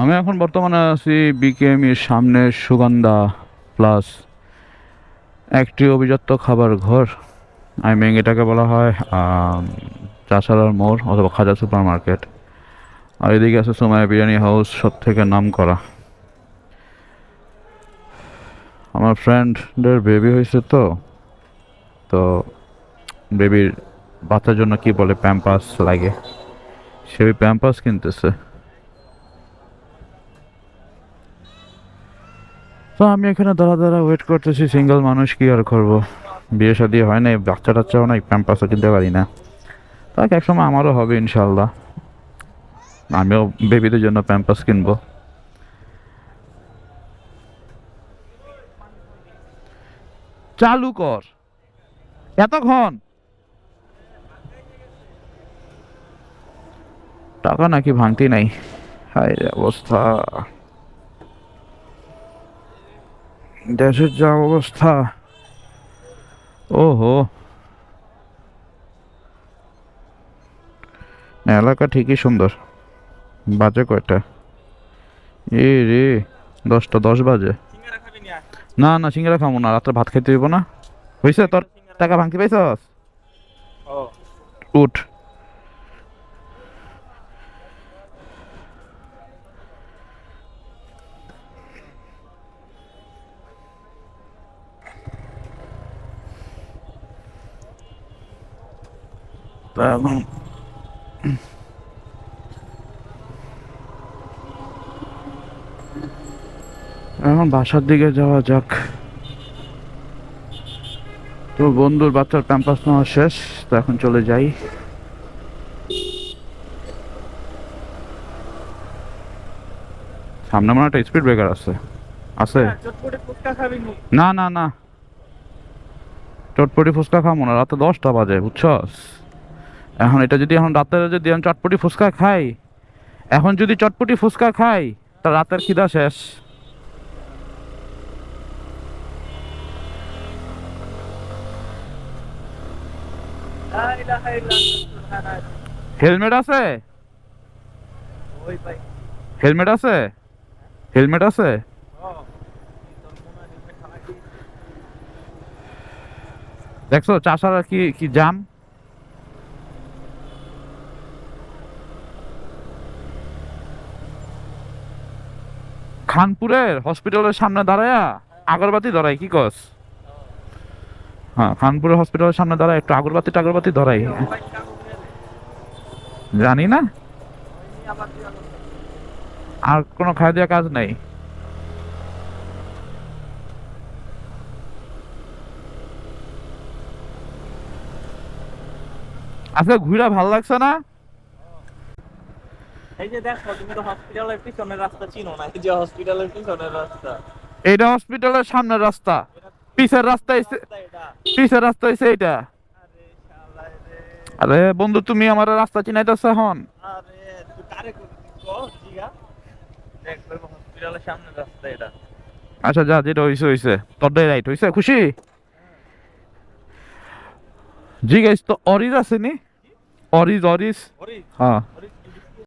আমি এখন বর্তমানে আছি বিকেএমির সামনে সুগন্ধা প্লাস একটি অভিজাত্য খাবার ঘর। আই মিন এটাকে বলা হয় আম, চাষারার মোড় অথবা খাজা সুপার মার্কেট আর এদিকে আছে সোমায়া বিরিয়ানি হাউস সব থেকে নাম করা আমার ফ্রেন্ডদের বেবি হয়েছে তো তো বেবির বাচ্চার জন্য কি বলে প্যাম্পাস লাগে? সে প্যাম্পাস কিনতেছে। তো আমি এখানে দাঁড়া দাঁড়া ওয়েট করতেছি সিঙ্গেল মানুষ কি আর করব? বিয়ে শাদী হয় না বাচ্চা টাচ্চাও নাই প্যাম্পাসও কিনতে পারি না। তাক, একসময় আমারও হবে ইনশাল্লাহ আমিও বেবিদের জন্য প্যাম্পাস কিনবো। চালু কর। এতক্ষণ? টাকা নাকি ভাঙতি নাই? হায় অবস্থা। দেশের যা অবস্থা। ওহো। না, এলাকা ঠিকই সুন্দর। বাজে কয়টা? এ রে দশটা দশ বাজে। সিঙ্গারা খাবি নিয়া না না সিঙ্গারা খাব না রাত্রে ভাত খাইতে হইব না। হয়েছে তোর? টাকা ভাঙতি পাইছস? ও। উঠ। তা এখন এখন বাসার দিকে যাওয়া যাক। তো বন্ধুর বাচ্চার ক্যাম্পাস নেওয়া শেষ তো এখন চলে যাই। সামনে মনে হয় একটা স্পিড ব্রেকার আছে। আছে? চটপটে ফুচকা খাবি নি? না না না। চটপটি ফুচকা খাব না রাতে দশটা বাজে বুঝছস? এখন এটা যদি এখন রাতে যদি আমি চটপটি ফুচকা খাই, এখন যদি চটপটি ফুচকা খাই, তা রাতের খিদা শেষ। হেলমেট আছে? হেলমেট আছে? হেলমেট আছে? দেখছ, চাষারা কি কি জাম? খানপুরের হসপিটালের সামনে দাঁড়ায়া আগরবাতি ধরাই কি কস হ্যাঁ খানপুরের হসপিটালের সামনে দাঁড়ায়, একটু আগরবাতি টাগরবাতি ধরাই। জানি না। আর কোনো দেওয়া কাজ নাই আচ্ছা ঘুরা ভালো লাগছে না এই যে দেখো তুমি তো হসপিটালের পিছনের রাস্তা চিনো না এই যে হসপিটালের পিছনের রাস্তা। এইটা হসপিটালের সামনের রাস্তা। এটা পিছের রাস্তা হইছে পিছের রাস্তা হইছে এইটা। আরে বন্ধু তুমি আমার রাস্তা চিনাইতেছ এখন। আরে তুই কারে জিগা। দেখ হসপিটালের সামনের রাস্তা এটা। আচ্ছা যা যেটা হইছে হইছে। তোরটাই রাইট হইছে? খুশি? জি গাইস তো অরিজ আছে নি? অরিজ অরিজ। হ্যাঁ।